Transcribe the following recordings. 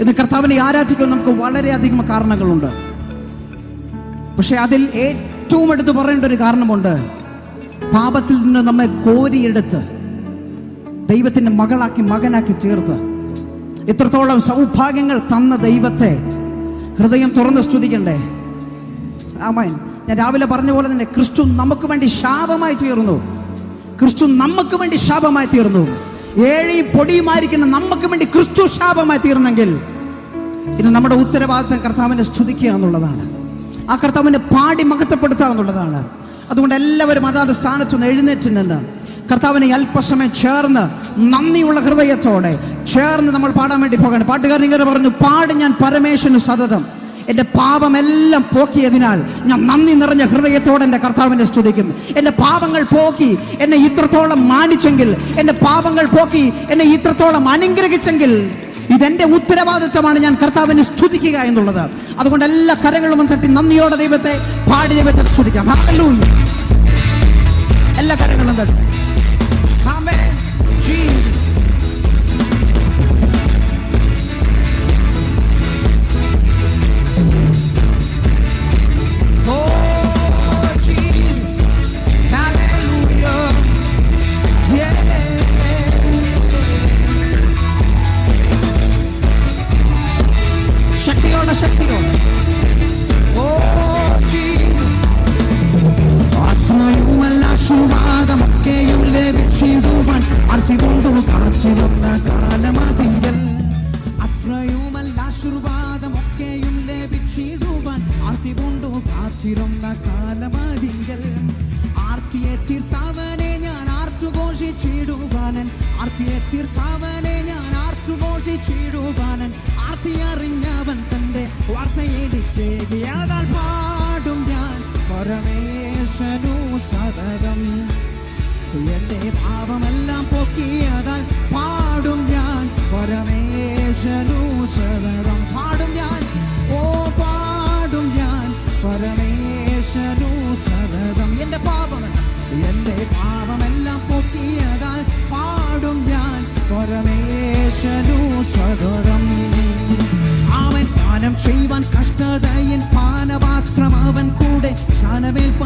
ഇന്ന് കർത്താവിനെ ആരാധിക്കാൻ നമുക്ക് വളരെയധികം കാരണങ്ങളുണ്ട്. പക്ഷെ അതിൽ ഏറ്റവും എടുത്തു പറയേണ്ട ഒരു കാരണമുണ്ട്. പാപത്തിൽ നിന്ന് നമ്മെ കോരിയെടുത്ത് ദൈവത്തിന്റെ മകളാക്കി മകനാക്കി ചേർത്ത്. ഇത്രത്തോളം സൗഭാഗ്യങ്ങൾ തന്ന ദൈവത്തെ ഹൃദയം തുറന്ന് സ്തുതിക്കണ്ടേ? ആമേൻ. ഞാൻ രാവിലെ പറഞ്ഞ പോലെ തന്നെ ക്രിസ്തു നമുക്ക് വേണ്ടി ശാപമായി തീർന്നു. ക്രിസ്തു നമുക്ക് വേണ്ടി ശാപമായി തീർന്നു. ഏഴി പൊടിയുമായിരിക്കുന്ന നമുക്ക് വേണ്ടി ക്രിസ്തു ശാപമായി തീർന്നെങ്കിൽ ഇന്ന് നമ്മുടെ ഉത്തരവാദിത്തം കർത്താവിനെ സ്തുതിക്കുക എന്നുള്ളതാണ്. ആ കർത്താവിനെ പാടി മഹത്വപ്പെടുത്തുക എന്നുള്ളതാണ്. അതുകൊണ്ട് എല്ലാവരും അതാത് സ്ഥാനത്തുനിന്ന് എഴുന്നേറ്റ് നിന്ന് കർത്താവിനെ അല്പസമയം ചേർന്ന് നന്ദിയുള്ള ഹൃദയത്തോടെ ചേർന്ന് നമ്മൾ പാടാൻ വേണ്ടി പോകണം. പാട്ടുകാരൻ ഇങ്ങനെ പറഞ്ഞു പാട് ഞാൻ പരമേശ്വരന് സതതം. എന്റെ പാപമെല്ലാം പോക്കിയതിനാൽ ഞാൻ നന്ദി നിറഞ്ഞ ഹൃദയത്തോടെ എന്റെ കർത്താവിനെ സ്തുതിക്കും. എന്റെ പാപങ്ങൾ പോക്കി എന്നെ ഇത്രത്തോളം മാനിച്ചെങ്കിൽ എന്റെ പാപങ്ങൾ പോക്കി എന്നെ ഇത്രത്തോളം അനുഗ്രഹിച്ചെങ്കിൽ ഇതെന്റെ ഉത്തരവാദിത്തമാണ് ഞാൻ കർത്താവിനെ സ്തുതിക്കുക എന്നുള്ളത്. അതുകൊണ്ട് എല്ലാ കരങ്ങളും തട്ടി നന്ദിയോടെ ദൈവത്തെ പാടി ദൈവത്തെ സ്തുതിക്കാം. എല്ലാ കരങ്ങളും തട്ടി. ആശീർവാദമൊക്കെയും ലഭിച്ചിടുവാൻ അർത്ഥികൊണ്ടു കൊണ്ടു കാത്തിരുന്ന കാലമതിങ്കൽ അത്രയുമല്ല ആശീർവാദമൊക്കെയും ലഭിച്ചിടുവാൻ അർത്ഥികൊണ്ടു കാത്തിരുന്ന കാലമതിങ്കൽ ആർത്തിയെ തീർത്താവനെ ഞാൻ ആർത്തുഘോഷിച്ചിടുവാനൻ ആർത്തിയെ തീർത്താവനെ ഞാൻ ആർത്തുഘോഷിച്ചിടുവാനൻ ആർത്തി അറിഞ്ഞവൻ തന്റെ വാർത്തയെടുക്കേകിയാതാൽ പാടും ഞാൻ. പരമേശനു സതതം. എന്റെ പാപമെല്ലാം പൊക്കിയതാൽ പാടും ഞാൻ. പരമേശനു സതതം പാടും ഞാൻ. ഓ പാടും ഞാൻ. പരമേശനു സതതം എന്റെ പാപമെല്ലാം എന്റെ പാപമെല്ലാം പൊക്കിയതാൽ പാടും ഞാൻ. പരമേശനു സതതം അവൻ പാനം ചെയ്യുവാൻ കൂടെ സ്നാനമേൽപ്പാൻ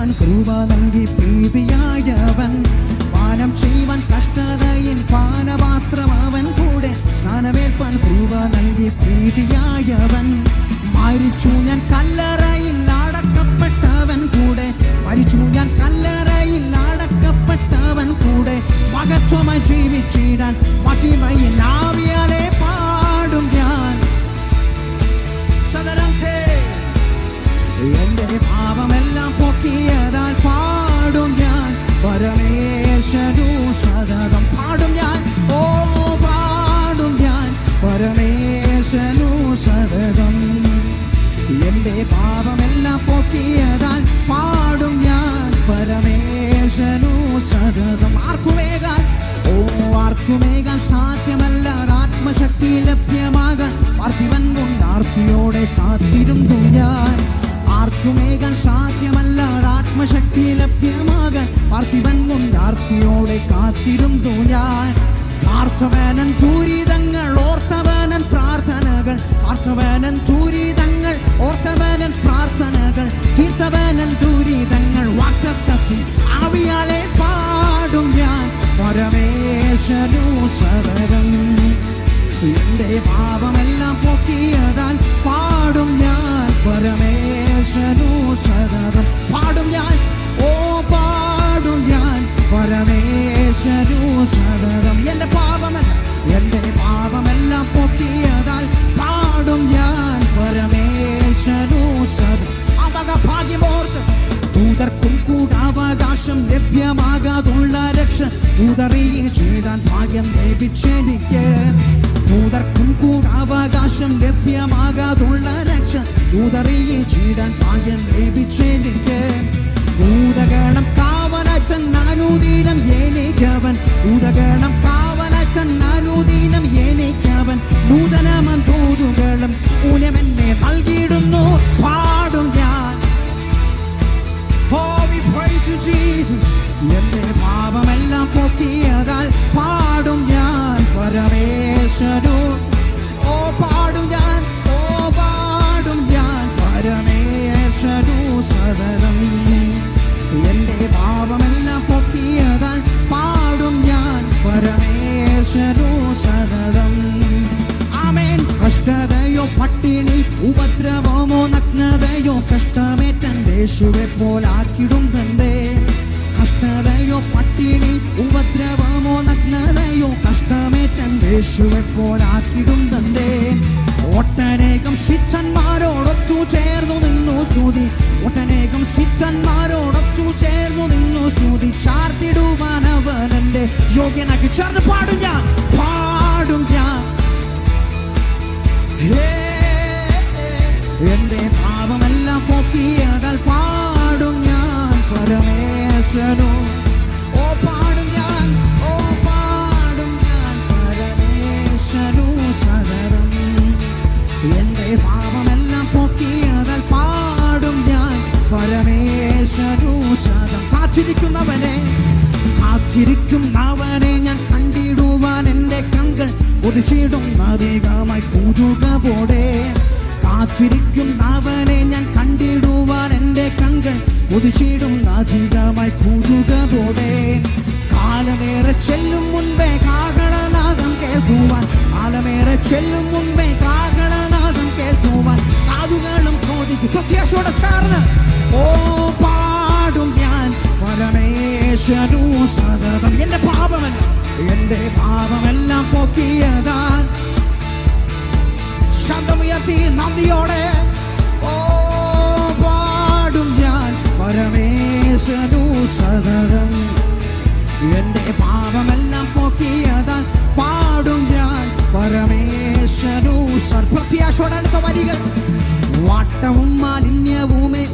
കൃപ നൽകി പ്രീതിയായവൻ പാനം ചെയ്യുവാൻ കഷ്ടതയൻ പാനപാത്രം അവൻ കൂടെ സ്നാനമേൽപ്പാൻ കൃപ നൽകി പ്രീതിയായവൻ എന്റെ പാപമെല്ലാം പൊക്കിയതാൽ പാടും ഞാൻ. പരമേശ്വരു സദകം പാടും ഞാൻ. ഓ പാടും ഞാൻ. പരമേശ്വരു സദകം എന്റെ പാപമെല്ലാം പൊക്കിയതാൽ പാടും ഞാൻ. പരമേശ്വരു സദകം ആർക്കുമേകാൻ ഓ ആർക്കുമേകാൻ സാധ്യമല്ല. ആത്മശക്തി ലഭ്യമാകാൻ. പാർത്ഥിവൻ കൊണ്ട് ആർത്തിയോടെ കാത്തിരുന്നു ഞാൻ. ആർക്കുമേകാൻ സാധ്യമല്ല. ആത്മശക്തി ലഭ്യമാകാൻ. പാർത്ഥിവൻ കൊണ്ട് ആർത്തിയോടെ കാത്തിരുന്നു ഞാൻ. പാർത്ഥവനൻ ദുരിതങ്ങൾ ഓർത്തവനൻ പ്രാർത്ഥനകൾ. പാർത്ഥവനൻ ദുരിതങ്ങൾ ഓർത്തവനൻ പ്രാർത്ഥനകൾ. തീർത്തവനൻ ദുരിതങ്ങൾ വാക്കത്തത്തിൽ ആവിയാലെ പാടും ഞാൻ. പരമേശ്വരു സദരം എന്റെ പാപമെല്ലാം പൊക്കിയതാൽ പാടും ഞാൻ. പരമേശ്വരു സദരം പാടും ഞാൻ. ഓ പാടും ഞാൻ. പരമേശ്വരു സദരം എന്റെ പാപമല്ല എന്റെ പാപമെല്ലാം പൊക്കിയതാൽ പാടും ഞാൻ. പരമേശ്വരു സദരം അവക ഭാഗ്യമോർത്ത് ദൂതർക്കും കൂടാവകാശം ലഭ്യമാകാതുള്ള രക്ഷ. ദൂതറിയെ ചെയ്താൻ ഭാഗ്യം ലഭിച്ചെനിക്ക്. ദൂതർക്കും കൂടാവകാശം ലഭ്യമാകാതുള്ള രക്ഷ. ദൂതറിയെ ചീടാൻ ഭാഗ്യം ലഭിച്ചെനിക്ക് ദൂതഗണം കാവലച്ചൻ നാനൂദീനം ഏനേക്കവൻ. ദൂതഗണം കാവലച്ചൻ നാനൂദീനം ഏനേക്കവൻ. നൂതനമൻ തോതുകളും ഊനമെന്നെ നൽകിയിടുന്നു യേശുവെ പോലാക്കിടും തന്റെ കഷ്ടതയോ പട്ടിണി ഉപദ്രവമോ നഗ്നതയോ കഷ്ടമേറ്റൻ യേശുവെ പോലാക്കിടും തന്റെ ഒട്ടനേകം സിദ്ധന്മാരോടൊത്തു ചേർന്നു നിന്നു സ്തുതി. ഒട്ടനേകം സിദ്ധന്മാരോടൊത്തു ചേർന്നു നിന്നു സ്തുതി. ചാർത്തിടുവാൻ അവൻ യോഗ്യനാക്കി. ചേർന്ന് പാടും ഞാൻ പാടും ഞാൻ എന്റെ പോക്കിയതാൽ ഞാൻ കണ്ടിടുവാൻ എന്റെ കങ്കൾ ഒതിച്ചിടും അധികമായി കൂതുക പോടെ കാത്തിരിക്കുന്നവനെ ഞാൻ എന്റെ കങ്കൾ നാചികമായി കൂതുക പോലെ. കാലമേറെ ചെല്ലും മുൻപേ കാഹളനാദം കേൾക്കുവാൻ. കാലമേറെ ചെല്ലും മുൻപേ കാഹളനാദം കേൾക്കുവാൻ. കാതുകളും കോതിക്കും പ്രത്യാശയോടെ ചേർന്ന്. ഓ പാടും ഞാൻ. പരമേശ്വരു സതതം. എന്റെ പാപമല്ല എന്റെ പാപമെല്ലാം പോക്കിയതാ. ശബ്ദമുയർത്തി നന്ദിയോടെ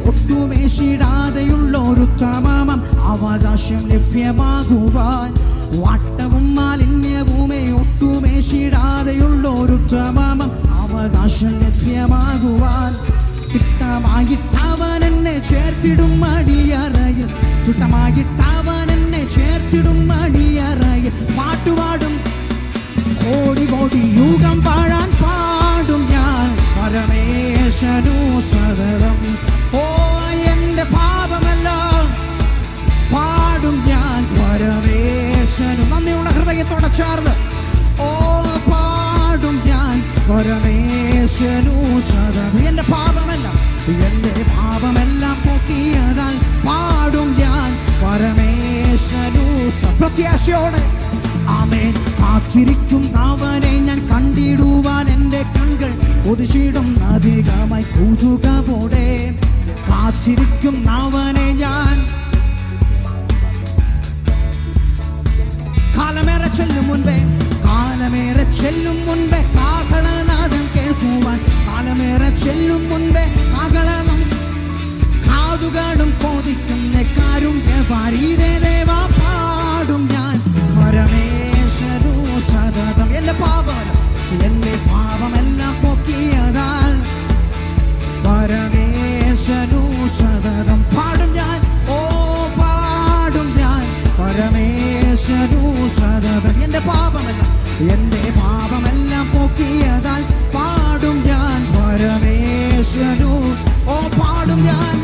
ഒട്ടുമേശിടാതെയുള്ള ഒരു തമാമം അവകാശം ലഭ്യമാകുവാൻ വാട്ടവും മാലിന്യവുമേ ഒട്ടുമേശിടാതെയുള്ള ഒരു തമാമം അവകാശം ലഭ്യമാകുവാൻ തിട്ടമായിട്ടവൻ എന്നെ ചേർത്തിടും മടിയറയിൽ സതതം എന്റെ പാപമെല്ലാം എന്റെ പാപമെല്ലാം പൊക്കിയതാൽ പാടും ഞാൻ. പരമേശ്വരു പ്രത്യാശയോടെ. ആമേൻ. കാത്തിരിക്കും അവനെ ഞാൻ കണ്ടിടുവാൻ എന്റെ കൺകൾ ഒതിച്ചിടും അധികമായി കൂതുക പോടെ കാത്തിരിക്കും അവനെ ഞാൻ. കാലമേറെ ചെല്ലും മുൻപേ കാലമേറെ ചെല്ലും മുൻപേ കാഹളനാദം കേൾക്കുവാൻ കാലമേറെ ചെല്ലും മുൻപേ അകളണം കാതുകളും കോതിക്കുന്ന കാരും ദേവാ പാടും ഞാൻ. പരമേശ്വരു സതതം എന്റെ പാപം എന്റെ പാപമെല്ലാം പൊക്കിയതാൽ പരമേശ്വരു സതതം പാടും ഞാൻ ഓ പാടും ഞാൻ. പരമേശ്വരു സതതം എന്റെ പാപമല്ല എന്റെ പരമേശ്വരു ഓ പാടും ഞാൻ.